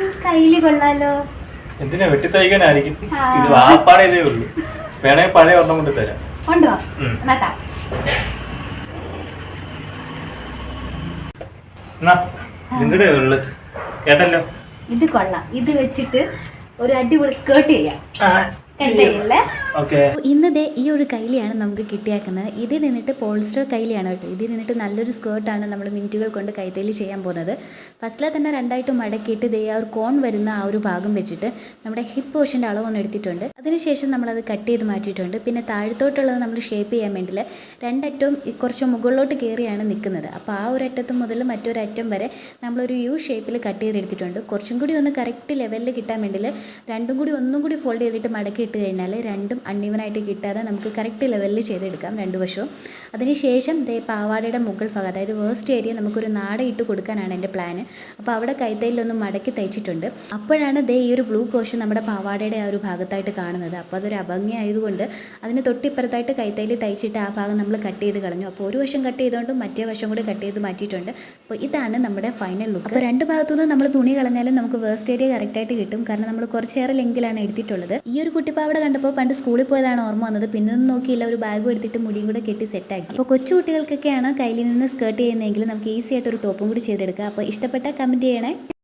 കയ്യിൽ കൊള്ളാലോ. എന്തിനാ വെട്ടിത്തയ്ക്കാനായിരിക്കും. ഇത് വാപ്പാടെ ഇതേ ഉള്ളൂ. വേണേ പഴയ ഒരെണ്ണം കൊണ്ട് തരാം. ഉണ്ടോ ഉം. എന്നാ നിങ്ങളുടെ ഉള്ളു കേട്ടല്ലോ? ഇത് കൊള്ളാം. ഇത് വെച്ചിട്ട് ഒരു അടിപൊളി സ്കേർട്ട് ചെയ്യാം. ഇന്ന് ദേ ഈ ഒരു കൈലിയാണ് നമുക്ക് കിട്ടിയേക്കുന്നത്. ഇതിൽ നിന്നിട്ട് പോളിസ്റ്റർ കൈലിയാണ് കേട്ടോ. ഇതിൽ നിന്നിട്ട് നല്ലൊരു സ്കേർട്ടാണ് നമ്മൾ മിനിറ്റുകൾ കൊണ്ട് കൈത്തേലി ചെയ്യാൻ പോകുന്നത്. ഫസ്റ്റിലെ തന്നെ രണ്ടായിട്ട് മടക്കിയിട്ട് ദേ ആ ഒരു കോൺ വരുന്ന ആ ഒരു ഭാഗം വെച്ചിട്ട് നമ്മുടെ ഹിപ്പ് പോർഷന്റെ ഒന്ന് എടുത്തിട്ടുണ്ട്. അതിനുശേഷം നമ്മളത് കട്ട് ചെയ്ത് മാറ്റിയിട്ടുണ്ട്. പിന്നെ താഴത്തോട്ടുള്ളത് നമ്മൾ ഷേപ്പ് ചെയ്യാൻ വേണ്ടിയിൽ രണ്ടറ്റവും കുറച്ച് മുകളിലോട്ട് കയറിയാണ് നിൽക്കുന്നത്. അപ്പോൾ ആ ഒരു അറ്റത്ത് മുതൽ മറ്റൊരറ്റം വരെ നമ്മളൊരു യു ഷേപ്പിൽ കട്ട് ചെയ്തെടുത്തിട്ടുണ്ട്. കുറച്ചും കൂടി ഒന്ന് കറക്റ്റ് ലെവലിൽ കിട്ടാൻ വേണ്ടിയിൽ രണ്ടും കൂടി ഒന്നും കൂടി ഫോൾഡ് ചെയ്തിട്ട് മടക്കി ഇട്ട് കഴിഞ്ഞാൽ രണ്ടും അണ്ണീവനായിട്ട് കിട്ടാതെ നമുക്ക് കറക്റ്റ് ലെവലിൽ ചെയ്തെടുക്കാം രണ്ട് വശവും. അതിനുശേഷം ദേ പാവാടയുടെ മുകൾ ഭാഗം അതായത് വേസ്റ്റ് ഏരിയ നമുക്കൊരു നാട ഇട്ട് കൊടുക്കാനാണ് എന്റെ പ്ലാന് അപ്പോൾ അവിടെ കൈത്തൈലൊന്ന് മടക്കി തയ്ച്ചിട്ടുണ്ട്. അപ്പോഴാണ് ദേ ഈ ഒരു ബ്ലൂ പോർഷൻ നമ്മുടെ പാവാടയുടെ ആ ഒരു ഭാഗത്തായിട്ട് കാണുന്നത്. അപ്പോൾ അതൊരു അഭംഗിയായതുകൊണ്ട് അതിന് തൊട്ടിപ്പുറത്തായിട്ട് കൈത്തൈലി തയ്ച്ചിട്ട് ആ ഭാഗം നമ്മൾ കട്ട് ചെയ്ത് കളഞ്ഞു. അപ്പോൾ ഒരു വശം കട്ട് ചെയ്തുകൊണ്ട് മറ്റേ വശം കൂടി കട്ട് ചെയ്ത് മാറ്റിയിട്ടുണ്ട്. അപ്പോൾ ഇതാണ് നമ്മുടെ ഫൈനൽ ലുക്ക് അപ്പോൾ രണ്ട് ഭാഗത്തുനിന്ന് നമ്മൾ തുണി കളഞ്ഞാലും നമുക്ക് വേസ്റ്റ് ഏരിയ കറക്റ്റായിട്ട് കിട്ടും. കാരണം നമ്മൾ കുറച്ചേറെ ലെങ്കിലാണ് എടുത്തിട്ടുള്ളത്. ഈ ഒരു കുട്ടിപ്പാവട കണ്ടപ്പോൾ പണ്ട് സ്കൂളിൽ പോയതാണ് ഓർമ്മ വന്നത്. പിന്നെ ഒന്നും നോക്കിയില്ല. ഒരു ബാഗും എടുത്തിട്ട് മുടിയും കൂടെ കെട്ടി സെറ്റാക്കി അപ്പോൾ കൊച്ചു കുട്ടികൾക്കൊക്കെയാണ് കയ്യിൽ നിന്ന് സ്കേർട്ട് ചെയ്യുന്നതെങ്കിൽ നമുക്ക് ഈസി ആയിട്ട് ഒരു ടോപ്പും കൂടി ചെയ്തെടുക്കാം. അപ്പോൾ ഇഷ്ടപ്പെട്ട കമന്റ് ചെയ്യണേ.